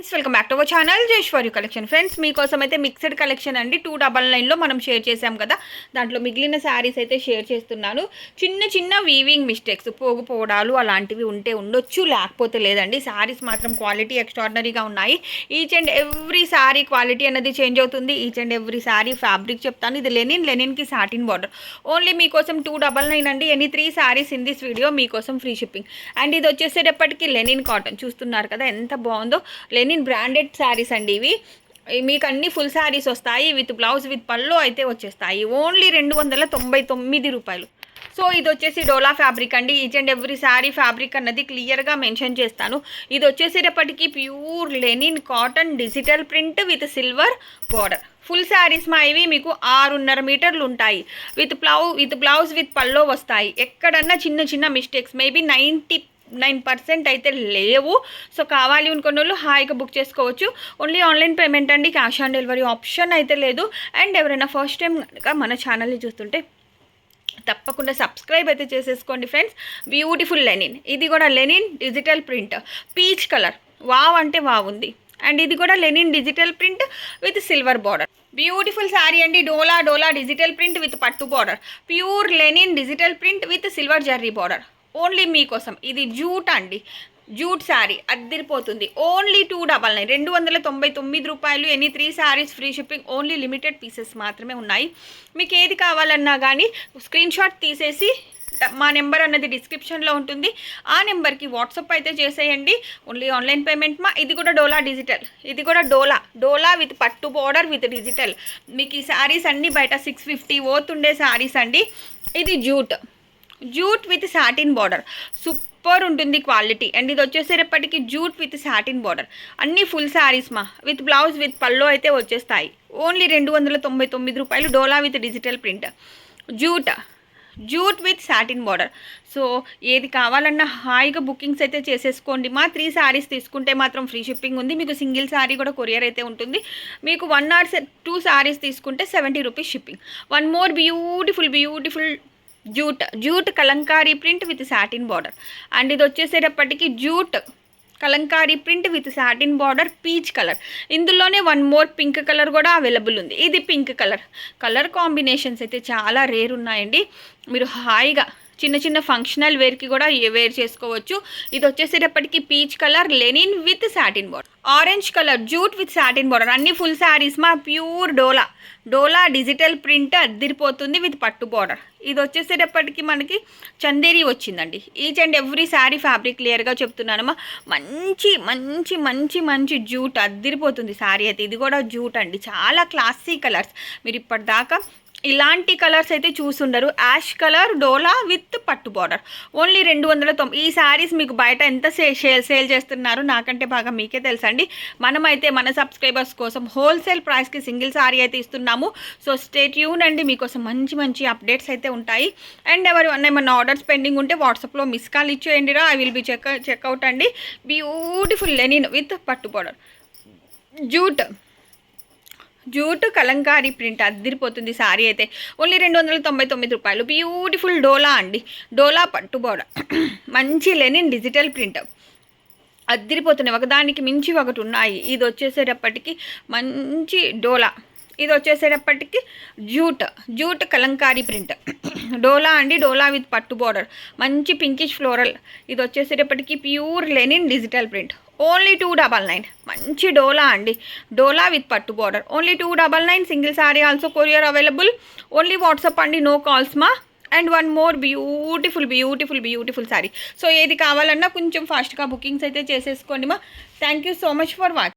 Friends welcome back to our channel జైశ్వర్యు collection. Friends మీకోసం అయితే mixed collection అండి. Two double నైన్లో మనం షేర్ చేసాం కదా. దాంట్లో మిగిలిన శారీస్ అయితే షేర్ చేస్తున్నాను. చిన్న చిన్న వీవింగ్ మిస్టేక్స్ పోగు పోవడాలు అలాంటివి ఉంటే ఉండొచ్చు లేకపోతే లేదండి. శారీస్ మాత్రం క్వాలిటీ ఎక్స్ట్రాడినరీగా ఉన్నాయి. Each and every sari quality అనేది చేంజ్ అవుతుంది. Each and every sari fabric చెప్తాను. ఇది లెనిన్ లెనిన్కి సాటిన్ బార్డర్ ఓన్లీ మీకోసం టూ డబల్ నైన్ అండి. Any three saris in this video మీకోసం ఫ్రీ షిప్పింగ్ అండ్ ఇది వచ్చేసేటప్పటికి లెనిన్ కాటన్ చూస్తున్నారు కదా ఎంత బాగుందో? లెనిన్ బ్రాండెడ్ శారీస్ అండి ఇవి. మీకు అన్ని ఫుల్ శారీస్ వస్తాయి. విత్ బ్లౌజ్ విత్ పళ్ళు అయితే వచ్చేస్తాయి. ఓన్లీ రెండు వందల తొంభై తొమ్మిది రూపాయలు. సో ఇది వచ్చేసి డోలా ఫ్యాబ్రిక్ అండి. Each and every sari fabric అన్నది క్లియర్గా మెన్షన్ చేస్తాను. ఇది వచ్చేసేటప్పటికి pure linen cotton digital print with silver border full saris మా ఇవి మీకు ఆరున్నర మీటర్లు ఉంటాయి. విత్ బ్లౌ విత్ బ్లౌజ్ విత్ పల్లో వస్తాయి. ఎక్కడన్నా చిన్న చిన్న mistakes maybe ninety nine percent అయితే లేవు. సో కావాలి అనుకున్న వాళ్ళు హాయిగా బుక్ చేసుకోవచ్చు. ఓన్లీ ఆన్లైన్ పేమెంట్ అండి క్యాష్ ఆన్ డెలివరీ ఆప్షన్ అయితే లేదు. అండ్ ఎవరైనా ఫస్ట్ టైం కనుక మన ఛానల్ని చూస్తుంటే తప్పకుండా సబ్స్క్రైబ్ అయితే చేసేసుకోండి ఫ్రెండ్స్. Beautiful linen. ఇది కూడా linen digital print. Peach colour. Wow అంటే వావ్ ఉంది. అండ్ ఇది కూడా linen digital print with silver border. Beautiful sari అండి. Dola dola digital print with పట్టు border. Pure linen digital print with silver zari border. Only మీకోసం. ఇది jute అండి. Jute sari అద్దరిపోతుంది. Only two double nine. రెండు వందల తొంభై తొమ్మిది రూపాయలు any three saris free shipping only limited pieces మాత్రమే ఉన్నాయి. మీకు ఏది కావాలన్నా కానీ స్క్రీన్ షాట్ తీసేసి మా నెంబర్ అన్నది డిస్క్రిప్షన్లో ఉంటుంది. ఆ నెంబర్కి వాట్సాప్ అయితే చేసేయండి. ఓన్లీ ఆన్లైన్ పేమెంట్ మా. ఇది కూడా డోలా డిజిటల్. ఇది కూడా డోలా. డోలా విత్ పట్టు బోర్డర్ విత్ డిజిటల్. మీకు ఈ శారీస్ అన్నీ బయట సిక్స్ ఫిఫ్టీ ఓతుండే శారీస్ అండి. ఇది jute. Jute with satin border. Super ఉంటుంది క్వాలిటీ. అండ్ ఇది వచ్చేసేటప్పటికి జూట్ విత్ సాటిన్ బార్డర్. అన్ని ఫుల్ శారీస్ మా. విత్ బ్లౌజ్ విత్ పల్లో అయితే వచ్చేస్తాయి. ఓన్లీ రెండు వందల తొంభై తొమ్మిది రూపాయలు dola with digital print. Jute jute with satin border. So ఏది కావాలన్నా హాయిగా బుకింగ్స్ అయితే చేసేసుకోండి. మా త్రీ శారీస్ తీసుకుంటే మాత్రం ఫ్రీ షిప్పింగ్ ఉంది. మీకు సింగిల్ శారీ కూడా కొరియర్ అయితే ఉంటుంది. మీకు వన్ ఆర్ టూ శారీస్ తీసుకుంటే seventy rupees shipping. One more beautiful beautiful jute jute Kalamkari print with satin border. And ఇది వచ్చేసేటప్పటికి jute Kalamkari print with satin border peach colour. ఇందులోనే వన్ మోర్ పింక్ కలర్ కూడా available ఉంది. ఇది pink colour. Colour combinations అయితే చాలా rare ఉన్నాయండి. మీరు హాయిగా చిన్న చిన్న ఫంక్షనల్ వేర్కి కూడా వేర్ చేసుకోవచ్చు. ఇది వచ్చేసేటప్పటికి peach colour linen with satin border orange colour jute with satin border అన్ని ఫుల్ శారీస్ మా pure dola. Dola digital print అద్దిరిపోతుంది with పట్టు బార్డర్ ఇది వచ్చేసేటప్పటికి మనకి చందేరి వచ్చిందండి. Each and every sari fabric క్లియర్గా చెప్తున్నానమ్మా మంచి మంచి మంచి మంచి జూట్ అద్దిరిపోతుంది శారీ అయితే. ఇది కూడా జూట్ అండి. చాలా క్లాసీ కలర్స్ మీరు ఇప్పటిదాకా ఇలాంటి కలర్స్ అయితే చూసుండరు. Ash colour dola with with పట్టు బార్డర్ ఓన్లీ రెండు వందల తొంభై ఈ శారీస్ మీకు బయట ఎంత సేల్ సేల్ చేస్తున్నారు నాకంటే బాగా మీకే తెలుసండి. మనమైతే మన సబ్స్క్రైబర్స్ కోసం హోల్సేల్ ప్రైస్కి సింగిల్ శారీ అయితే ఇస్తున్నాము. సో స్టేట్ యూన్ అండి. మీకోసం మంచి మంచి అప్డేట్స్ అయితే ఉంటాయి. అండ్ ఎవరు ఏమన్నా ఆర్డర్స్ పెండింగ్ ఉంటే వాట్సాప్లో miss call ఇచ్చేయండిరా I will be check checkout అండి. బ్యూటిఫుల్ లెనిన్ విత్ పట్టు border jute jute Kalamkari print అద్దిరిపోతుంది sari అయితే. ఓన్లీ రెండు వందల తొంభై తొమ్మిది రూపాయలు. బ్యూటిఫుల్ డోలా అండి. డోలా పట్టు బోడ మంచి లెనిన్ డిజిటల్ ప్రింట్. అద్దరిపోతున్నాయి. ఒకదానికి మించి ఒకటి ఉన్నాయి. ఇది వచ్చేసేటప్పటికి మంచి డోలా. ఇది వచ్చేసేటప్పటికి jute. Jute Kalamkari print. Dola అండి. డోలా విత్ పట్టు బోర్డర్. మంచి పింకిష్ ఫ్లోరల్. ఇది వచ్చేసేటప్పటికి pure linen digital print. Only two double nine. మంచి డోలా అండి. డోలా విత్ పట్టు border only two double nine single sari also courier available only WhatsApp అండి నో కాల్స్ మా. And one more beautiful beautiful beautiful sari so ఏది కావాలన్నా కొంచెం ఫాస్ట్గా bookings అయితే చేసేసుకోండి మా. Thank you so much for watch